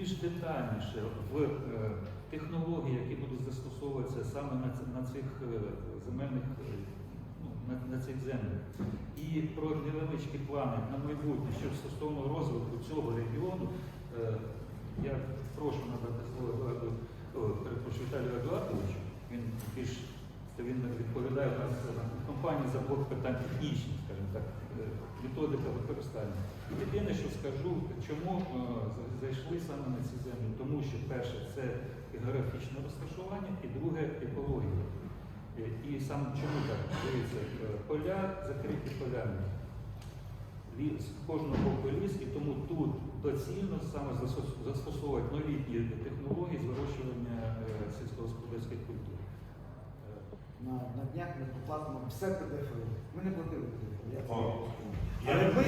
більш детальніше в е, технології, які будуть застосовуватися саме на, цих е, земельних е, ну, на, цих землях, і про невеличкі плани на майбутнє, що стосовно розвитку цього регіону, я прошу надати слово перепрошую, Віталію Едуардовичу. Він більш це він відповідає у нас на компанії за блок питань технічних, скажімо так, е, методика використання. Єдине, що скажу, чому е, зайшли саме на ці землі, тому що перше це географічне розташування, і друге екологія. Е, І саме чому так? Дивіться, е, поля закриті полями. Ліс, кожного боку ліс, і тому тут доцільно саме застос- застосовувати новітні технології з вирощування е, сільськогосподарських культур. На, на днях ми поплатимо все ПДФО. Ми не платили ПДФО. Я це Але ми,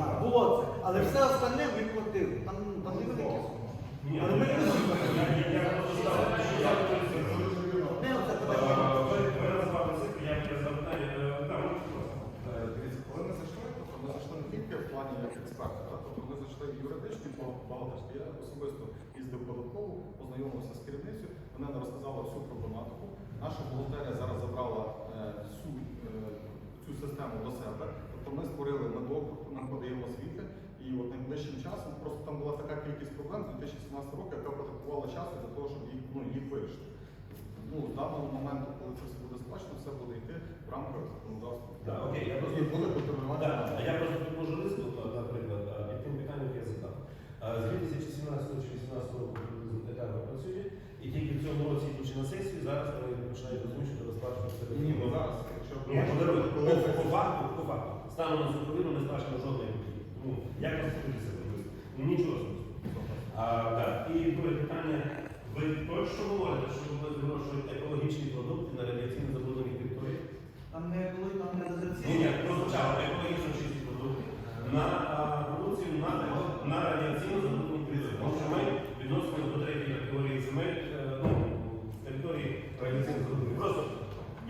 а, було це. Але все остальне ми платили. Там, там невеликі суми. Але ми не Не оце Е, питання. Ви ви назвали цифри, я я запитаю, е, ну. Е, коли ми зайшли, тобто ми зайшли не тільки в плані як так? тобто ми зайшли в юридичні бухгалтерські. Я особисто їздив податкову, познайомився з керівницею, вона не розказала всю проблематику. Наша бухгалтерія зараз забрала е, всю е, цю систему до себе. Тобто ми створили медок, нам подаємо освіти, і от найближчим часом просто там була така кількість проблем з 2017 року, яка потребувала часу для того, щоб їх, ну, їх вирішити. Ну, з даного моменту, коли це все буде сплачено, все буде йти в рамках законодавства. Окей, я просто- І буде контролювати. А я просто можу листу, наприклад, під тим питанням, яке я задав. З 2017 чи 2018 року приблизно Тетяна працює, і в році, йдучи на сесію, зараз вони починають озвучити розплачувати себе. Ні, ну зараз, якщо по, факту, по факту. Станом на цю хвилину не сплачено жодної копійки. Ну, як розповідати себе? Ну, нічого. А, так, і друге питання. Ви точно говорите, що ви вирощуєте екологічні продукти на радіаційно забруднених територіях? Там не були, там не Ні, ні, прозвучало екологічно чисті продукти на продукцію на, радіаційно забруднені території.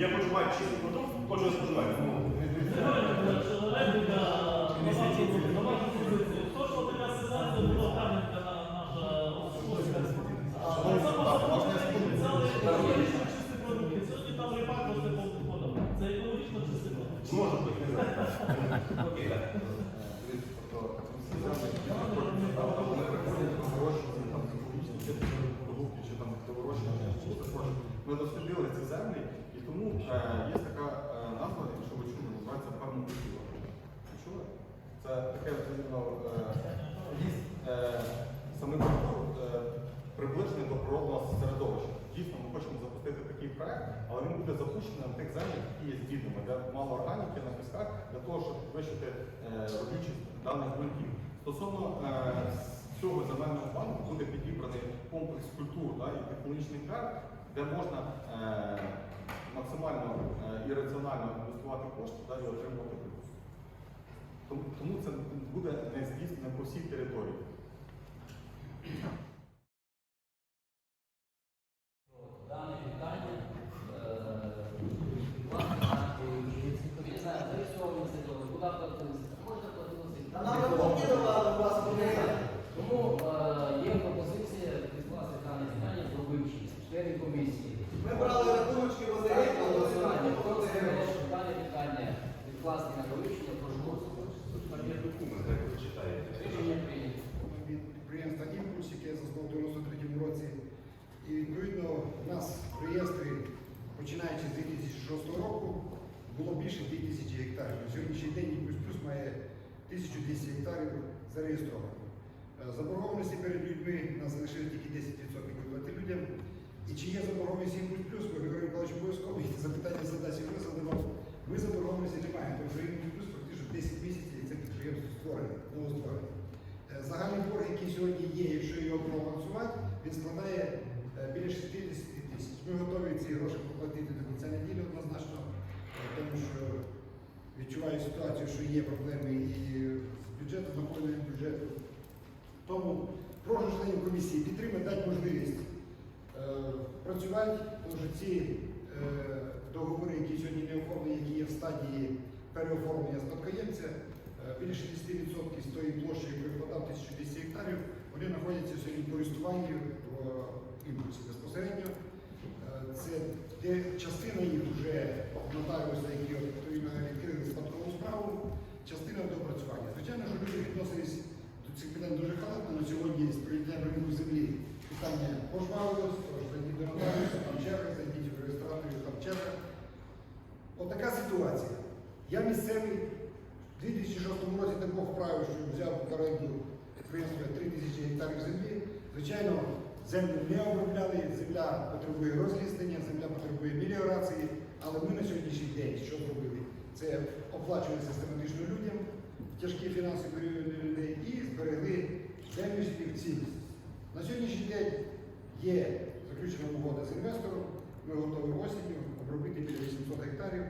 Я хочу мати чистий продукт, хочу його споживати. Ну. Може бути, не знаю. Ми дослідили і тому е, є така е, назва, якщо ви чули, називається пермакультура. Ви Чули? Це таке е, ліс саме культур приближений до природного середовища. Дійсно, ми хочемо запустити такий проект, але він буде запущений на тих землях, які є збідними, де мало органіки на пісках, для того, щоб підвищити родючість даних ґрунтів. Стосовно цього земельного банку буде підібраний комплекс культур да, і технологічних карт, де можна максимально е, і раціонально інвестувати кошти да, і отримувати. Тому, тому це буде не здійснено по всій території. Дане питання власне не знаю, зареєстровані договір, куди платилися, можна платилися. Та нам рекомендували вас комісія. Тому е, є пропозиція відкласти дане питання до вивчення. Члени комісії. Ми брали рахуночки в ОТГ, Ставлю на голосування. Хто голосування. за те, щоб дане питання відкласти на вивчення, прошу голосувати. Рішення прийнято. від підприємства який заснував у 93-му році. І відповідно в нас в реєстрі, починаючи з 2006 року, було більше 2000 гектарів. На сьогоднішній день плюс плюс має 1200 гектарів зареєстрованих. Е, Заборгованості перед людьми нас залишили тільки 10% відповідати людям. І чи є заборгованість Імпульс Плюс, ви Григорій Миколаївич обов'язково їх запитання задачі ви задавав. Ми заборгованості не маємо, тому що Імпульс Плюс фактично 10 місяців і це підприємство створене, новостворене. Е, Загальний борг, який сьогодні є, якщо його проголосувати, він складає е, біля 60 тисяч. Ми готові ці гроші проплатити до кінця неділі однозначно, е, тому що відчуваю ситуацію, що є проблеми і з бюджетом, наповненням бюджету. Тому прошу членів комісії підтримати, дати можливість е, працювати, тому що ці е, договори, які сьогодні не оформлені, які є в стадії переоформлення спадкоємця, е, біля 60% з своєю площею прикладав 1200 гектарів, вони знаходяться сьогодні в користуванні в е, імпульсі безпосередньо. Е, Це де частина їх вже нотаріуса, які відповідно відкрили спадкову справу, частина допрацювання. Звичайно, що люди відносились до цих питань дуже халатно, на сьогодні з прийняттям ринку землі питання пожвавилось, тож зайдіть до нотаріуса, там черга, зайдіть в реєстраторів, там черга. Отака ситуація. Я місцевий в 2006 році так Бог вправив, що взяв в оренду підприємство 3 тисячі гектарів землі. Звичайно, землю не обробляли, земля потребує розліснення, земля потребує меліорації, але ми на сьогоднішній день що зробили? Це оплачували систематично людям в тяжкі фінансові періоди людей і зберегли землю в. На сьогоднішній день є заключена угода з інвестором, ми готові осінню обробити біля 800 гектарів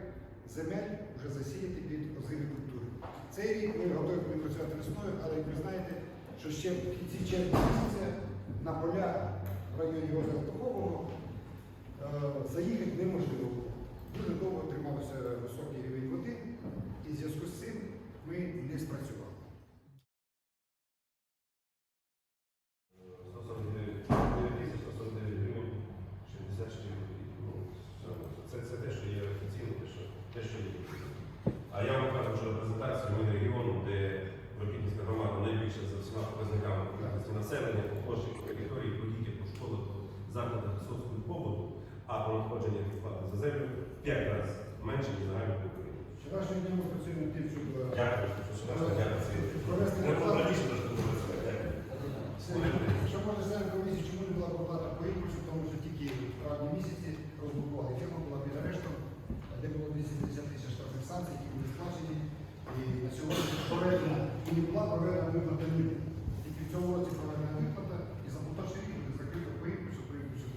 земель вже засіяти під озимі культури. Цей рік ми готові працювати весною, але як ви знаєте, що ще в кінці червня місяця на поля в районі озера Тохового е, заїхати неможливо. Дуже довго тримався високий рівень води, і в зв'язку з цим ми не спрацювали. 149 тисяч, 149 гривень, 64 копійки. Ну, все. Це, це те, що є офіційно, те, що, те, що є. А я вам кажу, що презентацію ми регіону, де Робітницька громада найбільше за всіма показниками кількості населення, по площі, по території, по дітях, по школах, по закладах соцкультурного побуту, а по надходження плати за землю 5 разів менше, ніж загальна по Україні. Вчорашнього дня ми працюємо тим, щоб е, Дякую, що сюди дякую. провести Не раніше. Дякую. Що може член комісії, чому не була проплата по імпульсу, тому що тільки в травні місяці розблокували. Фірма була під арештом, де було 250 тисяч штрафних санкцій, які були сплачені. І на сьогодні проведена і не була проведена виплата ніде. Тільки в цьому році проведена виплата і за поточний рік буде закрито по імпульсу, по імпульсу.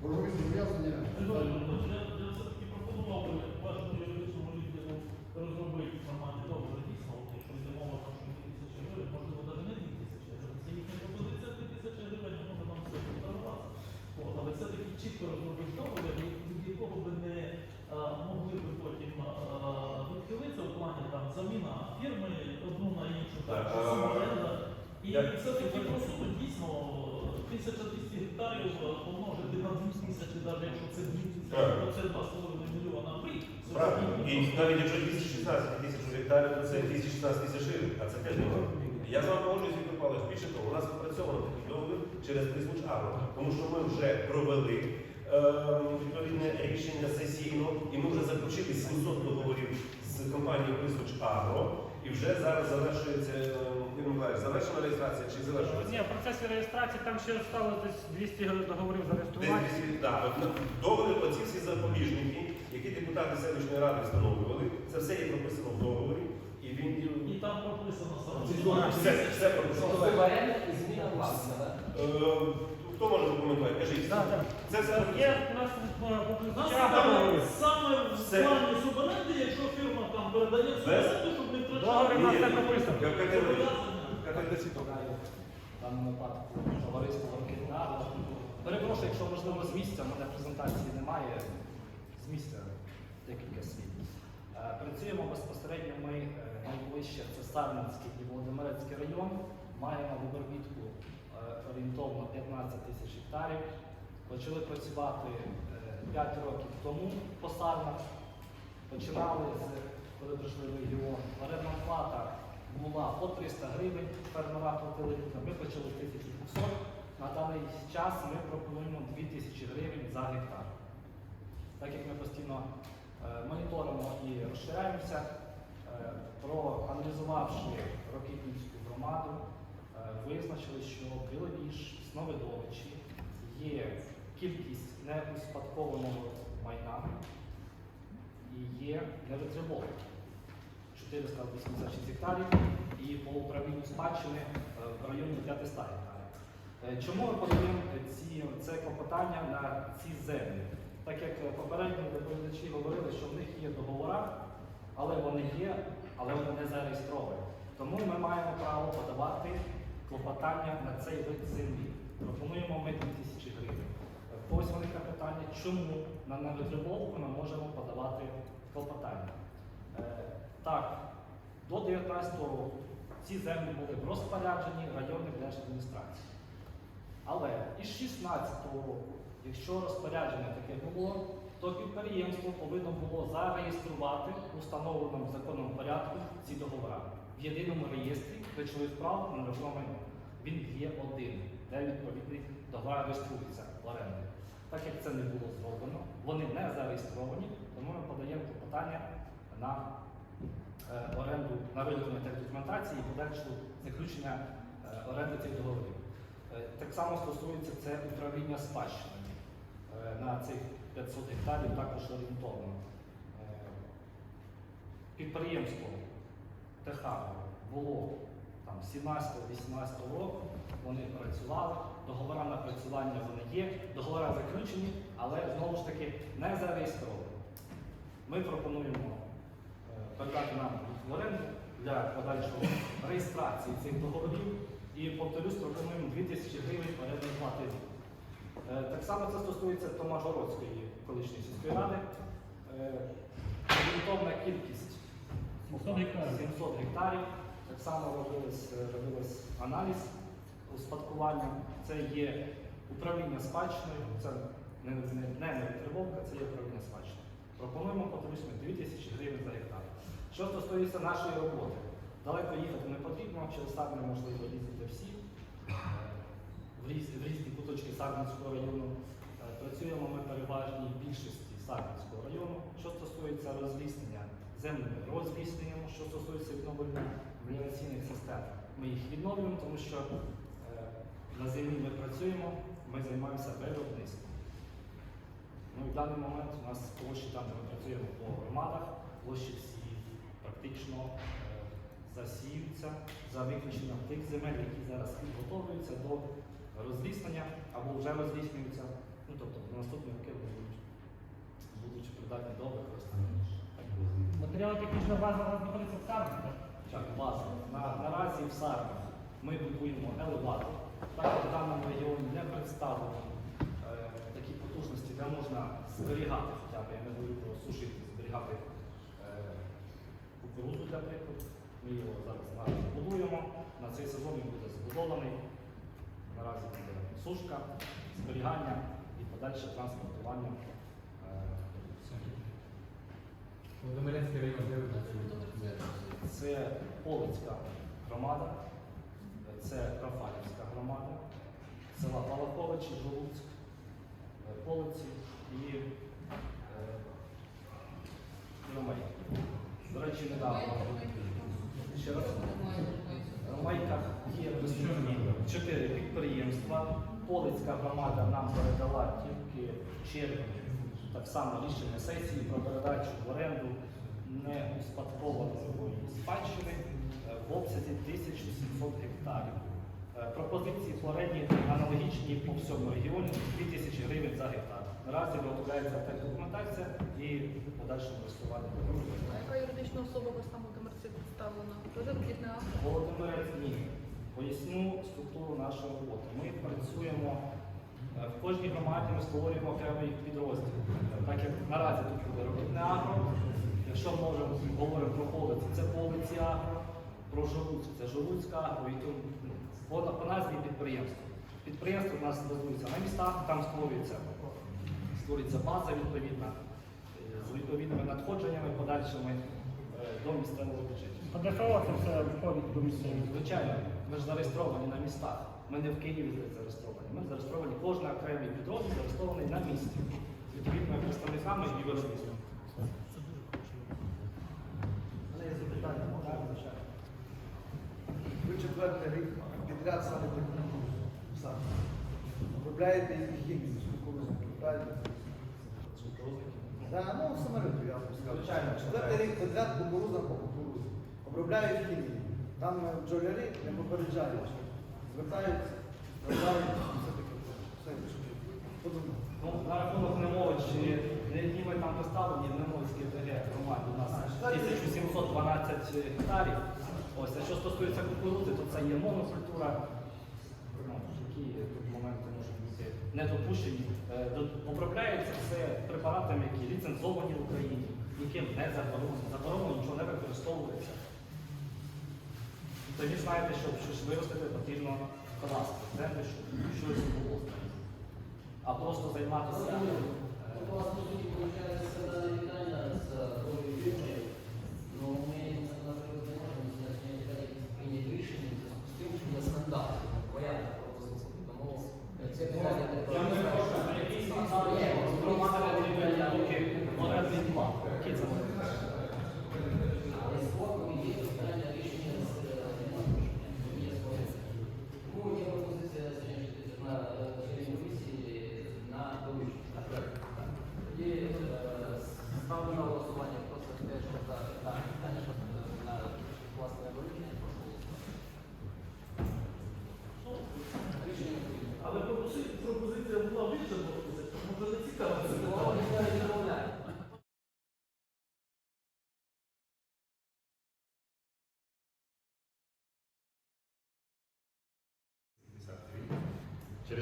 Боргові зобов'язання. Григорій Миколаївич, я, я все-таки пропонував би вашому юридичному відділу розробити нормальний договір дійсно, от якщо йде мова про що 2 тисячі гривень, можливо, навіть не 2 тисячі гривень. Це їхня пропозиція 2 тисячі гривень, може нам все підтримувати. От, але все-таки чітко розробити договір, від якого би не могли би потім відхилитися в плані там заміна фірми одну на іншу, так, чи суборенда. І все-таки по суду дійсно 1200 гектарів помножити на 2 тисячі, навіть якщо це 2 тисячі, то це 2,5 мільйона в рік. Правильно. І навіть якщо 216 тисяч гектарів, то це 216 тисяч гривень, а це теж немало. Я з вами погоджуюсь, Віктор Павлович. Більше того, у нас відпрацьовано такий договір через прислуж Агро, тому що ми вже провели відповідне рішення сесійно, і ми вже заключили 700 договорів з компанією Прислуж Агро, і вже зараз завершується, ем, завершена реєстрація чи завершується? Ні, в процесі реєстрації там ще стало десь 200 договорів зареєструвати. так, от на- договір, оці всі запобіжники, які депутати селищної ради встановлювали, це все є прописано в договорі, і він І там прописано саме. все, все прописано. Суверенна і зміна власника. так? Е, Хто може прокоментувати? Кажіть. Да, да. Це все Є у нас У нас саме, саме в Все. плані суборенди, якщо фірма там передає Без- суборенду, щоб не Договір це ні. прописано. Як в даному випадку товариство Рокетна. Перепрошую, якщо можливо з місця, в мене презентації немає. З місця декілька слів. Е, Працюємо безпосередньо ми е, найближче, це Сарненський і Володимирецький район. Маємо в обробітку е, орієнтовно 15 тисяч гектарів. Почали працювати 5 років тому по Сарнах. Починали коли прийшли в регіон. Орендна плата була по 300 гривень, фермера платили, ми почали з 1200. На даний час ми пропонуємо 2000 гривень за гектар. Так як ми постійно е, моніторимо і розширяємося, е, проаналізувавши Рокітнівську громаду, е, визначили, що Біловіж, Сновидовичі є кількість неуспадкованого майна і є невитримовим. 486 гектарів і по управлінню спадщини е, в районі 500 гектарів. Е, Чому ми подаємо ці, це клопотання на ці землі? Так як е, попередні доповідачі говорили, що в них є договори, але вони є, але вони не зареєстровані. Тому ми маємо право подавати клопотання на цей вид землі. Пропонуємо ми 2000 гривень. Е, в Когось виникне питання, чому на невитримовку ми можемо подавати клопотання. Е, Так, до 19 року ці землі були в розпорядженні районних держадміністрацій. Але із 16-го року, якщо розпорядження таке було, то підприємство повинно було зареєструвати у встановленому законом порядку ці договори в єдиному реєстрі речових прав на нерухоме майно. Він є один, де відповідний договор реєструється в оренді. Так як це не було зроблено, вони не зареєстровані, тому ми подаємо клопотання на е, оренду на виготовлення тих документації і подальшу заключення е, оренди цих договорів. Е, Так само стосується це управління спадщинами е, на цих 500 гектарів також орієнтовно. Е, Підприємство Техаго було там 17-18 року, вони працювали, договори на працювання вони є, договори заключені, але знову ж таки не зареєстровані. Ми пропонуємо е, передати нам в оренду для подальшої реєстрації цих договорів і, повторюсь, пропонуємо 2000 гривень орендної плати. Е, Так само це стосується Томашгородської колишньої сільської ради. Е, Орієнтовна кількість 700 гектарів. 700 гектарів. Так само робилось, робилось аналіз успадкування. Це є управління спадщиною, це не, не, не це є управління спадщиною. Пропонуємо поточно 2000 гривень за гектар. Що стосується нашої роботи, далеко їхати не потрібно, через Сарни можливо їздити всі е, в різні, в різні куточки Сарненського району. Е, Працюємо ми переважній більшості Сарненського району. Що стосується розліснення, землі ми розліснюємо, що стосується відновлення меліораційних систем, ми їх відновлюємо, тому що е, на землі ми працюємо, ми займаємося виробництвом. Ну, в даний момент у нас площі там, де ми працюємо по громадах, площі всі практично е, засіюються за виключенням тих земель, які зараз підготовлюються до розліснення або вже розліснюються. Ну, тобто на наступні роки будуть, будуть придатні до використання. Матеріали технічна база у нас знаходиться в Карні, так? Так, база. На, наразі в Сарні ми будуємо елеватор. Так як в даному регіоні не представлено е, такі потужності, де можна зберігати хоча б, я не говорю про сушити, зберігати е, кукурудзу, для прикладу. Ми його зараз наразі будуємо. На цей сезон він буде збудований. Наразі буде сушка, зберігання і подальше транспортування. е, Володимирецький район, де? Це Полицька громада, це Рафалівська громада, села Балаковичі, Жолуцьк, е, Полиці і е, Ромей. До речі, недавно. Ще раз. Майках є чотири підприємства. Полицька громада нам передала тільки в червні так само рішення сесії про передачу в оренду неуспадкованої спадщини е, в обсязі 1700 гектарів. Е, Пропозиції по оренді аналогічні по всьому регіоні 2000 гривень за гектар. Наразі виготовляється документація і подальше користування. Яка юридична особа вас представлена? Тоже? Володимирець ні. Поясню структуру нашої роботи. Ми працюємо е, в кожній громаді, ми створюємо окремий підрозділ. Так як наразі тут буде робітне агро. Якщо вже говоримо про полиці, це полиці агро, про Жолуцьк, це Жолуцька агро. І тому ну, по, по назві підприємства. Підприємство у нас базується на містах, там створюється, створюється база відповідна е, з відповідними надходженнями подальшими до місцевого бюджету. ПДФО це все входить до місцевих. Звичайно, ми ж зареєстровані на містах. Ми не в Києві зареєстровані. Ми зареєстровані, кожен окремий підрозділ зареєстрований на місці. З відповідними представниками і виробництвом. Мене є запитання. Звичайно. Ви четвертий рік підряд садите кукурудзу. Сам. Обробляєте її хімію кукурудзу, правильно? Да, ну, самоліту я вам. Звичайно. Четвертий рік підряд кукурудза по кукурудзі. Обробляють хімію. Там е, бджолярі не попереджають. Звертаються, звертають, все таке. Все, подумав. Ну, на рахунок Немовичі, не які ми там поставлені, в Немовицькій ТГ громаді у нас 1712 гектарів. Ось, а що стосується кукурудзи, то це є монокультура, ну, які тут моменти бути не допущені. Е, все препаратами, які ліцензовані в Україні, яким не заборонено. Заборонено нічого не використовується. тоді знаєте, щоб щось виростити, потрібно вкласти в землю, щоб щось було. А просто займатися. е, У вас, суті, виходить, складане питання з тою фірмою, ну, ми, наприклад, не можемо зараз прийняти рішення в зв'язку з тим, що є стандарт, порядок пропозиції. Тому це питання не Я не прошу, а який стандарт є? Громада потрібна тільки оренди два. Які це може бути? Але спортом є питання рішення з е, є своє. Тому є пропозиція закінчити на е, членів комісії на долучення. Тоді е, ставлю на голосування просто те, що за дане питання, щоб е, на власне долучення прошу голосувати. Рішення прийнято. Але пропози- пропозиція була більше пропозиція, може не цікаво. це Голова питання. ніхто не відмовляє.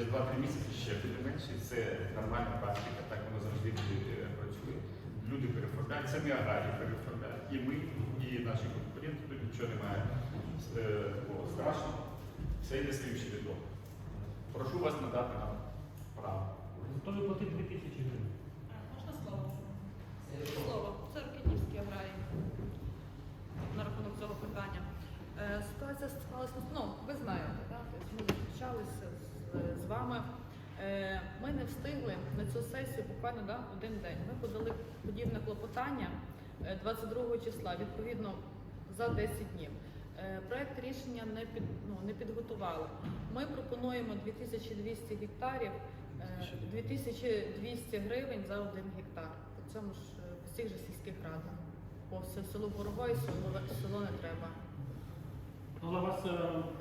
Через 2-3 місяці ще буде менше. Це нормальна практика, так воно завжди е, працює. Люди переформляють, самі аграрії переформляють. І ми, і наші конкуренти, тут нічого немає е, такого страшного. Все йде своїм чередом. Прошу вас надати нам право. Готові платити 2 тисячі гривень. Можна слово? Слово. Це Рокетнівський аграрій. На рахунок цього питання. Е, Ситуація склалася, ну, ви знаєте, так? Тобто ми зустрічалися з, з вами. Е, Ми не встигли на цю сесію буквально да, один день. Ми подали подібне клопотання е, 22 числа, відповідно, за 10 днів. Е, Проект рішення не, під, ну, не підготували. Ми пропонуємо 2200 гектарів, е, 2200 гривень за один гектар. По цьому ж е, по цих же сільських радах. По с- селу Борової, село, село не треба. Але у вас е,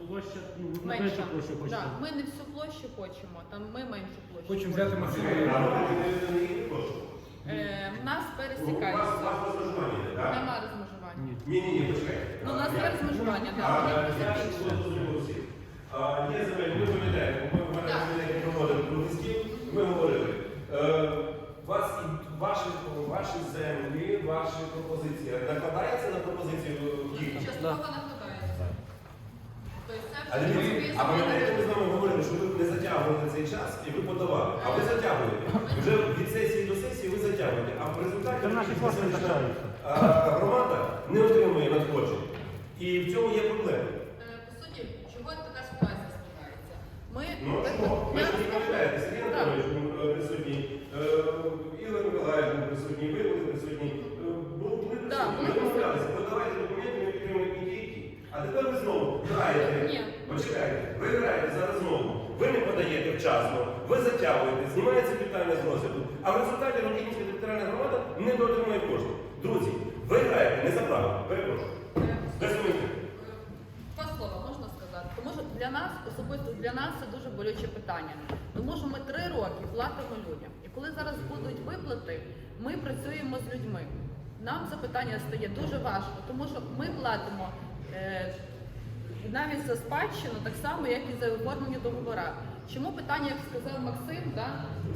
площа, ну, ви Менша. менше площу хочете. Так, ми не всю площу хочемо, там ми меншу площу. Хочемо взяти машину. А ви не- не- не. Е, в нас пересікається. у вас розмежування, так? Нема розмежування. Ні, ні, ні, почекайте. Ну, у нас є розмежування, так. е, Вони більше. Є земель, ми пам'ятаємо, ми в мене Так. земельні проводили кругістів, ми говорили. Е, Вас, і- ваші, ваші землі, ваші пропозиції накладається на пропозицію їх? Частково накладається. Тобто це А вже дивіться, пам'ятаєте, ми з вами говорили, що ви не затягували цей час і ви подавали. А ви затягуєте. Вже від сесії до сесії ви затягуєте. А в результаті а, громада не отримує надходжень. І в цьому є проблема. Е, По суті, чого така ситуація складається? Ми Ну так, що, ви я ж не пам'ятаєте, Сергій Анатолійович був е, присутній, е, Ігор Миколаївич був присутній, ви були присутні. Е, Були були Да, присутні, були ми домовлялися, подавайте документи, ми підтримуємо і ті, і ті. А тепер ви знову граєте. Почекайте, ви граєте зараз знову. Ви не подаєте вчасно, ви затягуєте, знімається питання з розгляду, а в результаті Рокітнівська територіальна громада не доотримує кошти. Друзі, ви граєте не за право, перепрошую. Е, Два слова можна сказати. Тому що для нас, особисто для нас, це дуже болюче питання. Тому що ми три роки платимо людям. І коли зараз будуть виплати, ми працюємо з людьми. Нам це питання стає дуже важко, тому що ми платимо е, навіть за спадщину, так само, як і за оформлені договори. Чому питання, як сказав Максим, да,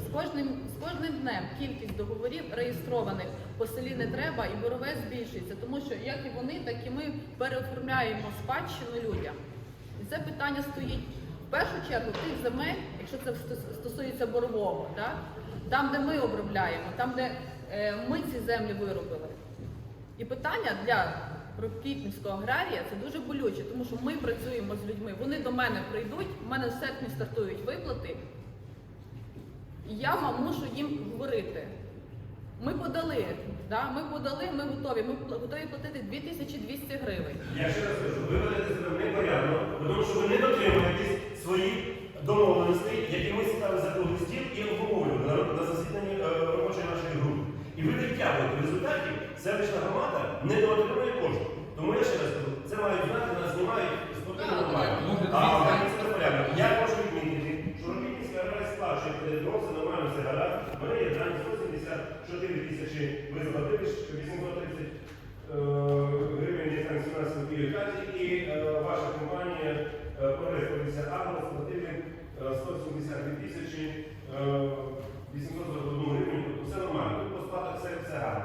з кожним з кожним днем кількість договорів реєстрованих по селі не треба і борове збільшується, тому що як і вони, так і ми переоформляємо спадщину людям. І це питання стоїть в першу чергу тих земель, якщо це стосується борового, да, там, де ми обробляємо, там, де е, ми ці землі виробили. І питання для Рокітнівського аграрія це дуже болюче, тому що ми працюємо з людьми. Вони до мене прийдуть, в мене в серпні стартують виплати, і я вам мушу їм говорити. Ми подали, да, ми подали, ми готові. Ми готові платити 2200 гривень. Я ще раз кажу, ви ведете себе непорядно, тому що ви не дотримуєтесь своїх домовленостей, які ми сідали за круглий стіл і обговорювали на, засіданні е, робочої нашої групи. І ви відтягуєте в результаті селищна громада не отримує кошти. Тому я ще раз кажу, це мають знати, нас знімають спокійно Так, А це порядок. Я прошу відмітити, що робітницька гра сплачує передок, все нормально, все гаразд. В мене є дані 174 тисячі, ви заплатили 830 е, гривень є там 17 копійок хаті, і е, ваша компанія е, Прогрес 50 Агро сплатили е, 172 тисячі е, 841 гривень, тобто все нормально, тобто сплата все, все гарно.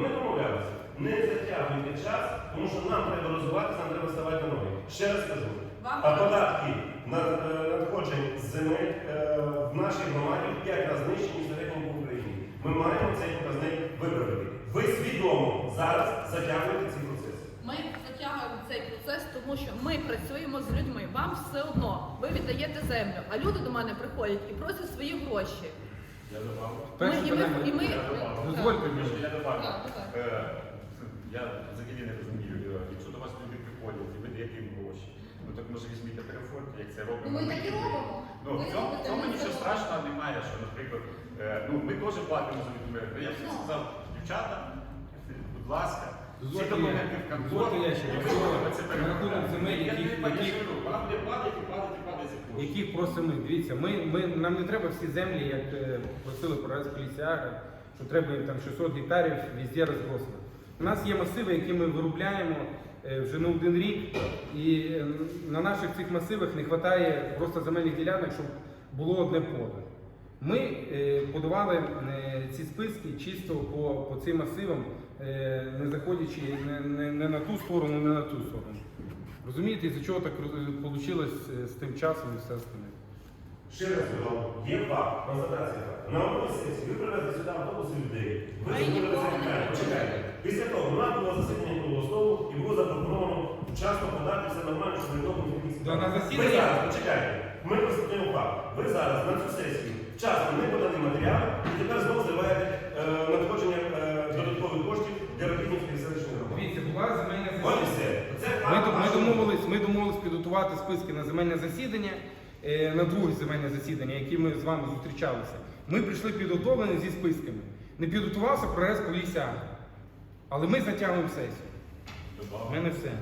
Ми домовлялися, не затягуйте час, тому що нам треба розвиватися, нам треба ставати на ноги. Вам А податки на е, надходжень з земель в нашій громаді в 5 разів нижчі, ніж в середньому по Україні. Ми маємо цей показник виправити. Ви свідомо зараз затягуєте ці процеси. Ми затягуємо цей процес, тому що ми працюємо з людьми. Вам все одно ви віддаєте землю, а люди до мене приходять і просять свої гроші. Я добавлю. Ми, і ми, і ми, Я добавлю. Дозвольте Можна я добавлю? Так. Е, Я взагалі не розумію, е, якщо до вас люди приходять і ви даєте їм гроші, ну так може візьміть переформте, як це робимо. Ну, ми так і робимо. Ну, Ви в цьому, в робите, цьому ми нічого страшного немає, що, наприклад, е, ну, ми теж платимо за документи. Я всім Ну. сказав, дівчата, будь ласка, всі Дозвольте документи я- в контору, я ще і ви раз. робите це На рахунок земель, Я не яких... Вона буде падати, і падати, і. Яких просимо ми? Дивіться, ми, ми, нам не треба всі землі, як е, просили про раз поліціяга, що треба їм там 600 гектарів везде розбросано. У нас є масиви, які ми виробляємо е, вже не один рік, і е, на наших цих масивах не вистачає просто земельних ділянок, щоб було одне поле. Ми подавали ці списки чисто по, по цим масивам, не заходячи не, не, не на ту сторону, не на ту сторону. Розумієте, із-за чого так вийшло з тим часом і все остальне. Ще раз кажу, є факт, констатація факту. На одній сесії ви привезли сюди автобуси людей. Ви зробили це. Почекайте. Після того у нас було засідання круглого столу і було запропоновано вчасно подати все нормально, щоб не допомогти якісь. Да, на Ви засіданні- зараз, почекайте, ми констатуємо факт. Ви зараз на цю сесію вчасно не подали матеріали і тепер знову зриваєте е, надходження е, додаткових коштів для Рокітнівської селищної громади. Дивіться, була земельна От і засідання. все. Це Ми, факт. до- ми вашого- домовились, підготувати списки на земельне засідання, е, на друге земельне засідання, які ми з вами зустрічалися. Ми прийшли підготовлені зі списками. Не підготувався прорез поліція. Але ми затягуємо сесію. У мене все.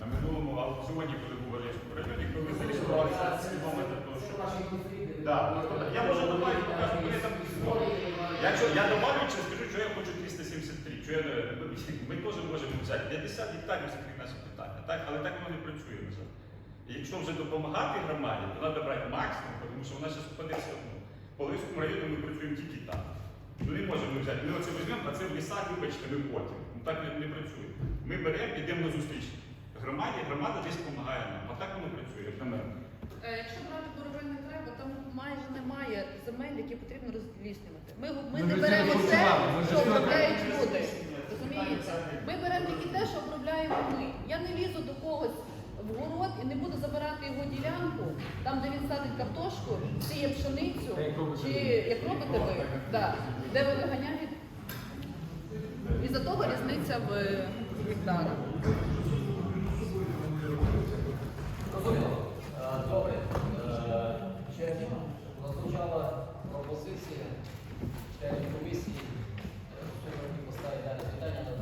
На минулому аукціоні, коли був Олешко районі, коли ви зареєструвалися свідомо для того, що... Я можу добавити, покажу, ми там я добавлю, чи скажу, що я хочу 373, що я, не- ми теж можемо взяти 50 гектарів закрити наші питання, так? але так воно не працює. на. І якщо вже допомагати громаді, то треба брати максимум, тому що вона зараз впаде все одно. По Львівському району ми працюємо тільки так. Ну не можемо взяти. Ми оце візьмемо, а це в лісах, вибачте, ми потім. Ну так не, не працює. Ми беремо, йдемо на зустріч. Громаді, громада десь допомагає нам. А так воно працює, як на мене. Е, Якщо брати боровельний край, бо там майже немає земель, які потрібно розліснювати. Ми, ми, Ми не беремо те, працювали, ми ж що цього обробляють люди. Розумієте? Ми беремо тільки те, що обробляємо ми. Я не лізу до когось в город і не буду забирати його ділянку, там, де він садить картошку, сіє пшеницю, чи як робите ви, да, де ви виганяєте. І за того різниця в гектарах. Е, Добре. Е, Ще прозвучала пропозиція членів комісії е,